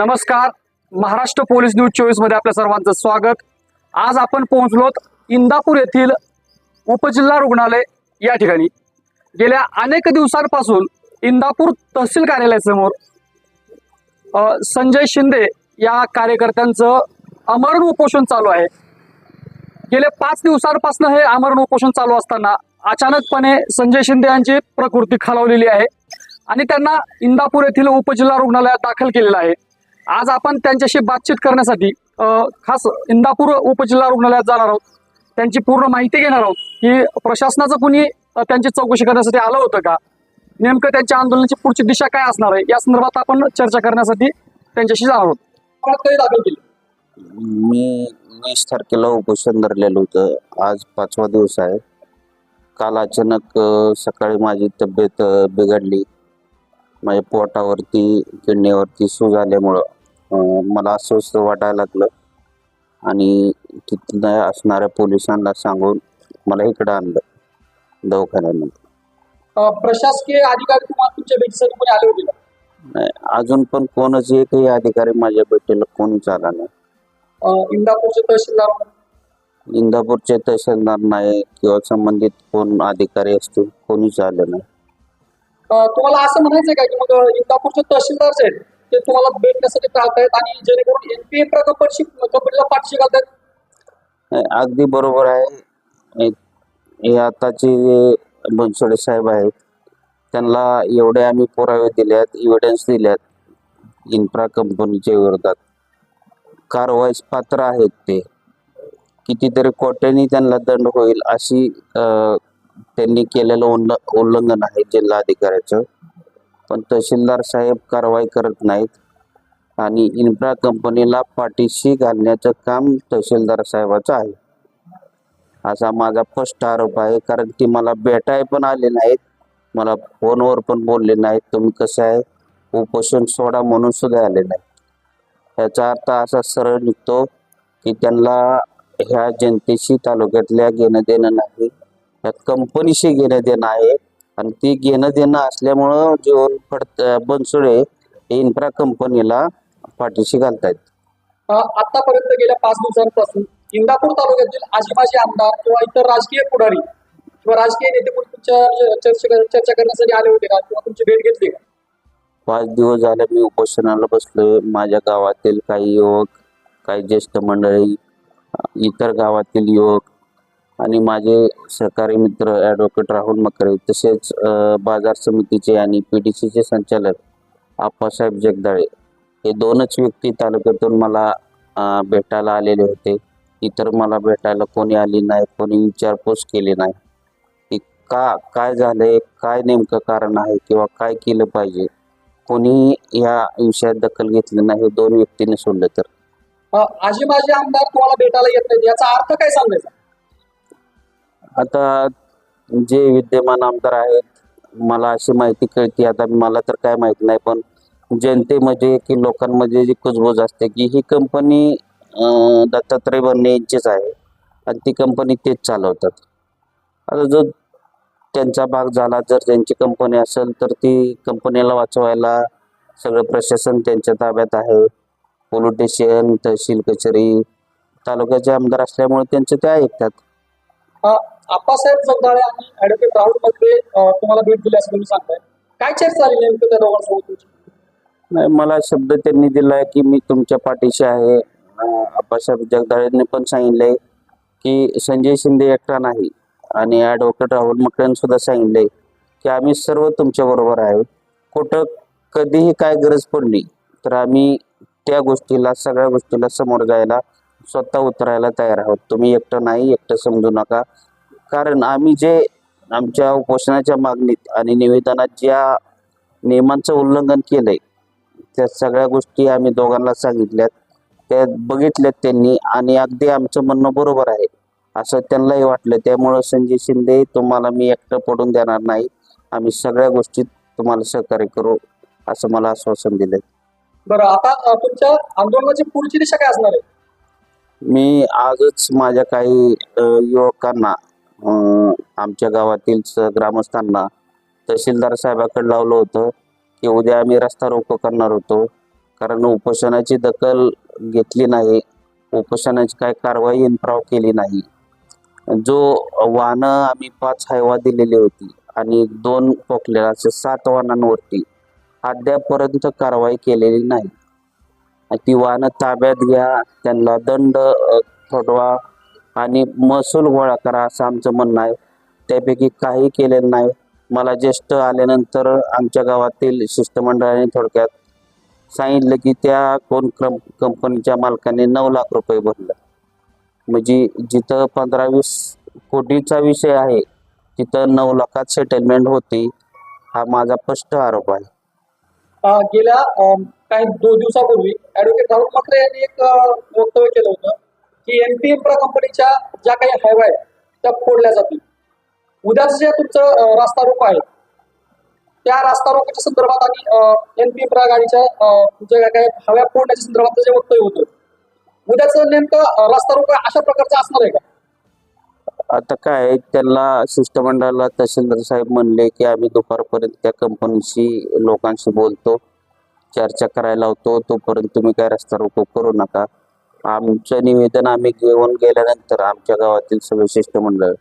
नमस्कार. Maharashtra police news चोवीसमध्ये आपल्या सर्वांचं स्वागत. आज आपण पोहोचलोत इंदापूर येथील उपजिल्हा रुग्णालय या ठिकाणी. गेल्या अनेक दिवसांपासून इंदापूर तहसील कार्यालयासमोर संजय शिंदे या कार्यकर्त्यांचं अमरण उपोषण चालू आहे. गेल्या पाच दिवसांपासून हे अमरण उपोषण चालू असताना अचानकपणे संजय शिंदे यांची प्रकृती खालावलेली आहे आणि त्यांना इंदापूर येथील उपजिल्हा रुग्णालयात दाखल केलेलं आहे. आज आपण त्यांच्याशी बातचीत करण्यासाठी खास इंदापूर उपजिल्हा रुग्णालयात जाणार आहोत. त्यांची पूर्ण माहिती घेणार आहोत की प्रशासनाचं कुणी त्यांची चौकशी करण्यासाठी आलं होतं का? नेमकं त्यांच्या आंदोलनाची पुढची दिशा काय असणार आहे? या संदर्भात आपण चर्चा करण्यासाठी त्यांच्याशी जाणार आहोत. दाखल केली. मी वीस तारखेला उपोषण धरलेलं होतं. आज पाचवा दिवस आहे. काल अचानक सकाळी माझी तब्येत बिघडली. माझ्या पोटावरती किडनीवरती सूज आल्यामुळं. मला अस्वस्थ वाटायला लागलं. आणि तिथं असणाऱ्या पोलिसांना सांगून मला इकडं आणलं दवाखान्यामध्ये. प्रशासकीय अधिकारी तुम्हाला तुमच्या भेटीसाठी कोणी आले होते का? नाही, अजून पण कोणच एकही अधिकारी माझ्या भेटीला कोणीच आला नाही. अ, इंदापूरचे तहसीलदार? इंदापूरचे तहसीलदार नाही किंवा संबंधित कोण अधिकारी असतील कोणीच आलं नाही. अ, तुम्हाला असं म्हणायचंय का की मग इंदापूरचे तहसीलदार जे आहेत? ते तुम्हाला भेटण्यासाठी टाळतायत आणि जेणेकरून एनपीए कंपनीशी कंपनीला पाठशी घालतायत. नाही, अगदी बरोबर आहे. हे- हे आताचे जे बनसोडे साहेब आहेत त्यांना एवढे आम्ही पुरावे दिल्यात इव्हिडन्स दिल्यात इन्फ्रा कंपनीच्या विरोधात. कारवाईस पात्र आहेत ते. कितीतरी कोट्यांनी त्यांना दंड होईल अशी अं, त्यांनी केलेलं उल्ल उल्लंघन आहे जिल्हाधिकाऱ्याचं. पण तहसीलदार साहेब कारवाई करत नाहीत. आणि इन्फ्रा कंपनीला पाठीशी घालण्याचं काम तहसीलदार साहेबाचं आहे. असा माझा स्पष्ट आरोप आहे. कारण ती मला भेटाय पण आले नाहीत. मला फोनवर पण बोलले नाहीत. तुम्ही कसं आहे? उपोषण सोडा म्हणून सुद्धा आले नाही याचा अर्थ असा सरळ निघतो की त्यांना ह्या जनतेशी तालुक्यातल्या घेणं देणं नाही. या कंपनीशी घेणं देणं आहे. आणि ती घेणं देणं असल्यामुळं जो फड बनसोडे हे इन्फ्रा कंपनीला पाठीशी घालतायत. आतापर्यंत गेल्या पाच दिवसांपासून इंदापूर तालुक्यातील आजीमाजी आमदार किंवा इतर राजकीय पुढारी किंवा राजकीय नेते कोणी तुमच्या चर्चा चर्चा करण्यासाठी आले होते का? किंवा तुमची भेट घेतली का? पाच दिवस झाले मी उपोषणाला बसलोय माझ्या गावातील काही युवक काही ज्येष्ठ मंडळी इतर गावातील युवक आणि माझे सहकारी मित्र ॲडव्होकेट राहुल मकरे तसेच बाजार समितीचे आणि पी डी सीचे संचालक आप्पासाहेब जगदाळे हे दोनच व्यक्ती तालुक्यातून मला भेटायला आलेले होते. इतर मला भेटायला कोणी आली नाही कोणी विचारपूस केली नाही. की का काय झालंय काय नेमकं कारण आहे किंवा काय केलं पाहिजे? कोणी या विषयात दखल घेतली नाही हे दोन व्यक्तीने सोडलं तर. आजी माझे आमदार तुम्हाला भेटायला येत नाही याचा अर्थ काय सांगायचा? आता जे विद्यमान आमदार आहेत मला अशी माहिती कळते. आता मला तर काय माहीत नाही पण जनतेमध्ये की लोकांमध्ये जी कुजबूज असते की ही कंपनी दत्तात्रय भरणे यांचीच आहे आणि ती कंपनी तेच चालवतात. आता जर त्यांचा भाग झाला जर त्यांची कंपनी असेल तर ती कंपनीला वाचवायला सगळं प्रशासन त्यांच्या ताब्यात आहे. पोलीस स्टेशन तहसील कचेरी तालुक्याचे आमदार असल्यामुळे त्यांचं ते ऐकतात. आप्पासाहेब जगदाळे आणि ऍडव्होकेट राहुलमध्ये तुम्हाला भेट दिली असं तुम्ही सांगताय. काय चर्चा झाली नेमकं त्या दोघांसोबत तुमची? नाही मला शब्द त्यांनी दिलाय की मी तुमच्या पाठीशी आहे. आप्पासाहेब जगदाळेंनी पण सांगितले की संजय शिंदे एकटा नाही आणि ॲडव्होकेट राहुल मकड्यांनी सुद्धा सांगितले की आम्ही सर्व तुमच्या बरोबर आहे कुठं कधीही काय गरज पडली तर आम्ही त्या गोष्टीला सगळ्या गोष्टीला समोर जायला स्वतः उतरायला तयार आहोत. तुम्ही एकटं नाही एकटं समजू नका. कारण आम्ही जे आमच्या उपोषणाच्या मागणीत आणि निवेदनात ज्या नियमांचं उल्लंघन केलंय त्या सगळ्या गोष्टी आम्ही दोघांना सांगितल्यात त्या बघितल्यात त्यांनी आणि अगदी आमचं म्हणणं बरोबर आहे असं त्यांनाही वाटलं. त्यामुळं संजय शिंदे तुम्हाला मी एकटं पडून देणार नाही. आम्ही सगळ्या गोष्टीत तुम्हाला सहकार्य करू असं मला आश्वासन दिलंय. बरं आता तुमच्या आंदोलनाची पुढची दिशा काय असणार आहे? मी आजच माझ्या काही युवकांना आमच्या गावातील स- ग्रामस्थांना तहसीलदार साहेबाकडे लावलं होतं की उद्या आम्ही रस्ता रोको करणार होतो. कारण उपोषणाची दखल घेतली नाही. उपोषणाची काय कारवाई इन्फ्राव केली नाही. जो वाहनं आम्ही पाच हायवा दिलेली होती आणि दोन पोकलेला असे सात वाहनांवरती अद्यापर्यंत कारवाई केलेली नाही. ती वाहनं ताब्यात घ्या त्यांना दंड थोडवा आणि महसूल गोळा करा असं आमचं म्हणणं आहे. त्यापैकी काही केलेलं नाही. मला ज्येष्ठ आल्यानंतर आमच्या गावातील शिष्टमंडळाने थोडक्यात सांगितलं की त्या कोण क्रम कंपनीच्या मालकाने नऊ लाख रुपये भरलं. म्हणजे जिथं पंधरा वीस कोटीचा विषय आहे तिथं नऊ लाखात सेटलमेंट होती. हा माझा स्पष्ट आरोप आहे. गेल्या काही दोन दिवसापूर्वी ऍडव्होकेट राहुल मकरे यांनी एक वक्तव्य केलं होतं. की एनपी इन्फ्रा कंपनीच्या ज्या काही हायवा आहेत त्या फोडल्या जातील. उद्याच जे तुमचं रास्ता रोको आहे त्या रास्ता रोकोच्या संदर्भात आणि एनपी इन्फ्रा गाडीच्या ज्या काही हव्या फोडण्याच्या संदर्भात जे वक्तव्य होतं. उद्याचं नेमकं रास्ता रोको अशा प्रकारचं असणार आहे का? आता काय त्यांना शिष्टमंडळाला तहसीलदार साहेब म्हणले की आम्ही दुपारपर्यंत त्या कंपनीशी लोकांशी बोलतो चर्चा करायला लावतो तोपर्यंत तुम्ही काय रस्ता रोको करू नका. आमचं निवेदन आम्ही घेऊन गेल्यानंतर आमच्या गावातील सगळे शिष्टमंडळ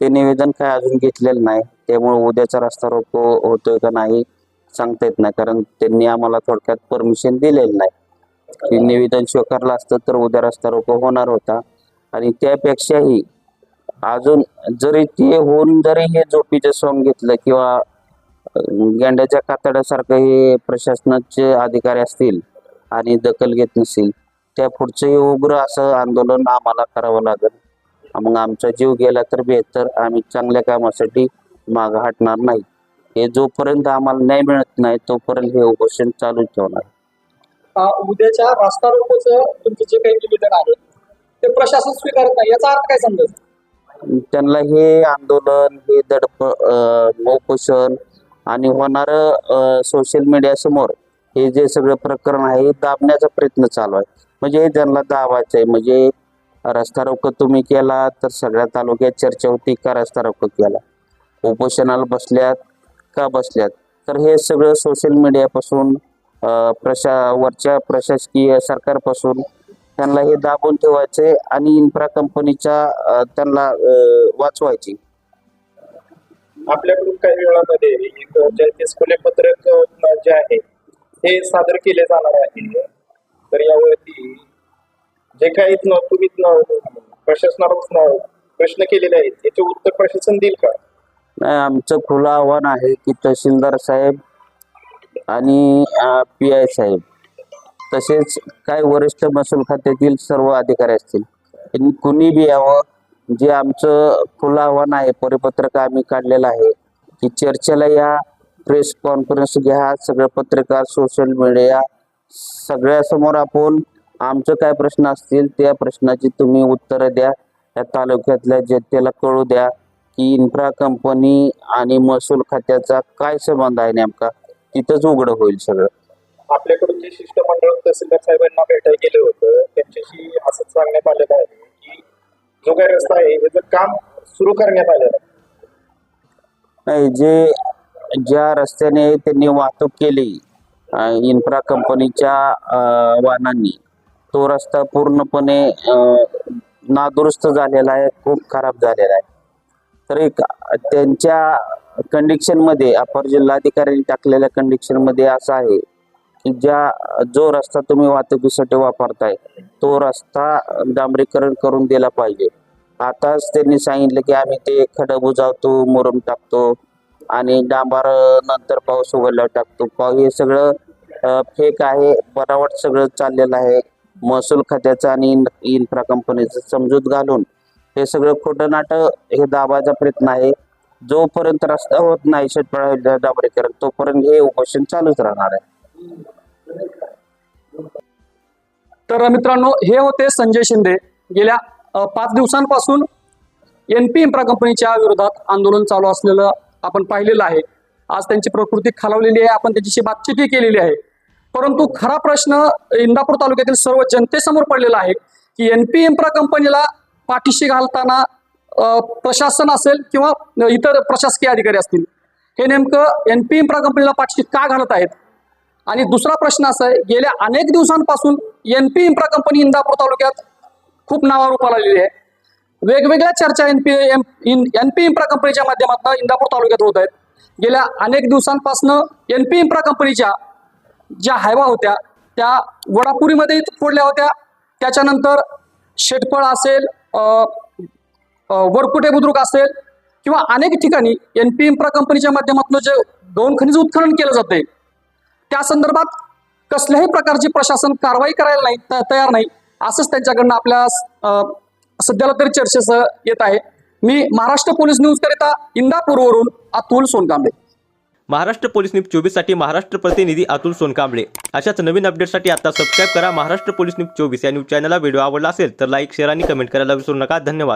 ते निवेदन काय अजून घेतलेलं नाही. त्यामुळे उद्याचा रस्ता रोको होतोय का नाही सांगता येत नाही. कारण त्यांनी आम्हाला थोडक्यात परमिशन दिलेलं नाही. निवेदन स्वीकारलं असतं तर उद्या रस्ता रोको होणार होता. आणि त्यापेक्षाही अजून जरी ते होऊन जरी हे झोपीचं सॉंग घेतलं किंवा गेंड्याच्या कातड्यासारखं हे प्रशासनाचे अधिकारी असतील आणि दखल घेत नसेल त्या पुढचंही उग्र असं आंदोलन आम्हाला करावं लागेल. मग आमचा जीव गेला तर बेहतर. आम्ही चांगल्या कामासाठी मागं हटणार नाही. हे जोपर्यंत आम्हाला न्याय मिळत नाही तोपर्यंत हे उपोषण चालूच ठेवणार. उद्याच्या रास्ता रोकोचं तुमचं जे काही निवेदन आहे ते प्रशासन स्वीकारत नाही. याचा अर्थ काय समजायचा त्यांना हे आंदोलन हे दडप उपोषण आणि होणार सोशल मीडिया समोर हे जे सगळं प्रकरण आहे हे दाबण्याचा प्रयत्न चालू आहे. म्हणजे हे त्यांना दाबायचं आहे म्हणजे रस्ता रोको तुम्ही केला तर सगळ्या तालुक्यात चर्चा होती का रस्ता रोको केला? उपोषणाला बसल्यात का बसल्यात? तर हे सगळं सोशल मीडियापासून प्रशा वरच्या प्रशासकीय सरकारपासून त्यांना हे दाबून ठेवायचे आणि इन्फ्रा कंपनीच्या त्यांना वाचवायची. आपल्याकडून काही वेळामध्ये एक जनतेस खुले पत्रक जे आहे हे सादर केले जाणार आहे. तर यावरती जे काही न तुम्ही न प्रश्न केलेले आहेत याचे उत्तर प्रशासन देईल का? नाही, आमचं खुलं आव्हान आहे की तहसीलदार साहेब आणि पी आय साहेब तसेच काय वरिष्ठ महसूल खात्यातील सर्व अधिकारी असतील यांनी कुणी बी यावं जे आमचं खुलं आव्हान आहे परिपत्रक आम्ही काढलेलं आहे की चर्चेला या प्रेस कॉन्फरन्स घ्या सगळं पत्रकार सोशल मीडिया सगळ्यासमोर आपण आमचं काय प्रश्न असतील त्या प्रश्नाची तुम्ही उत्तरं द्या. या तालुक्यातल्या जनतेला कळू द्या की इन्फ्रा कंपनी आणि महसूल खात्याचा काय संबंध आहे नेमका? तिथंच उघड होईल सगळं. आपल्याकडून जे शिष्टमंडळ तहसीलदार साहेबांना भेटायला गेलं होतं त्यांच्याशी असंच सांगण्यात आलेलं आहे की जो काही रस्ता आहे याचं काम सुरू करण्यात आलेलं नाही जे ज्या रस्त्याने त्यांनी वाहतूक केली इन्फ्रा कंपनीच्या वाहनांनी. तो रस्ता पूर्णपणे नादुरुस्त झालेला आहे खूप खराब झालेला आहे. तर एक त्यांच्या कंडिशनमध्ये अपर जिल्हाधिकाऱ्यांनी टाकलेल्या कंडिशनमध्ये असं आहे की ज्या जो रस्ता तुम्ही वाहतुकीसाठी वापरताय तो रस्ता डांबरीकरण करून दिला पाहिजे. आताच त्यांनी सांगितलं की आम्ही ते खडं बुजावतो मुरम टाकतो आणि डांबार नंतर पाऊस उघडल्यावर टाकतो. पाऊस हे सगळं फेक आहे. बनावट सगळं चाललेलं आहे. महसूल खात्याचं आणि इन्फ्रा कंपनीचं समजूत घालून हे सगळं खोटं नाटं हे दाबायचा प्रयत्न आहे. जोपर्यंत रस्ता होत नाही शेतपळा डांबरीकरण तोपर्यंत हे उपोषण चालूच राहणार आहे. तर मित्रांनो हे होते संजय शिंदे. गेल्या पाच दिवसांपासून एन पी इन्फ्रा कंपनीच्या विरोधात आंदोलन चालू असलेलं आपण पाहिलेलं आहे. आज त्यांची प्रकृती खालावलेली आहे. आपण त्यांच्याशी बातचीतही केलेली आहे. परंतु खरा प्रश्न इंदापूर तालुक्यातील सर्व जनतेसमोर पडलेला आहे की एन पी एम्प्रा कंपनीला पाठीशी घालताना प्रशासन असेल किंवा इतर प्रशासकीय अधिकारी असतील हे नेमकं एन पी इन्फ्रा कंपनीला पाठीशी का घालत आहेत? आणि दुसरा प्रश्न असा आहे गेल्या अनेक दिवसांपासून N P Impra company Indapur तालुक्यात खूप नावारूपाला आलेली आहे. वेगवेगळ्या चर्चा N P N P Impra कंपनीच्या माध्यमातून इंदापूर तालुक्यात होत आहेत. गेल्या अनेक दिवसांपासून एन पी इम्प्रा कंपनीच्या ज्या हायवा होत्या त्या वडापुरीमध्ये फोडल्या होत्या. त्याच्यानंतर शेटफळ असेल वरकुटे बुद्रुक असेल किंवा अनेक ठिकाणी एन पी इम्प्रा कंपनीच्या माध्यमातून जे गौण खनिज उत्खनन केलं जाते त्या संदर्भात कसल्याही प्रकारची प्रशासन कारवाई करायला नाही त- तयार नाही असंच त्यांच्याकडनं आपल्या सध्याला तरी चर्चेसह येत आहे. मी महाराष्ट्र पोलीस न्यूज करिता इंदापूरवरून अतुल सोनकांबळे. महाराष्ट्र पोलीस न्यूज चोवीससाठी महाराष्ट्र प्रतिनिधी अतुल सोनकांबळे. अशाच नवीन अपडेटसाठी आता सबस्क्राईब करा महाराष्ट्र पोलीस न्यूज चोवीस या न्यूज चॅनलला व्हिडिओ आवडला असेल तर लाईक शेअर आणि कमेंट करायला विसरू नका. धन्यवाद.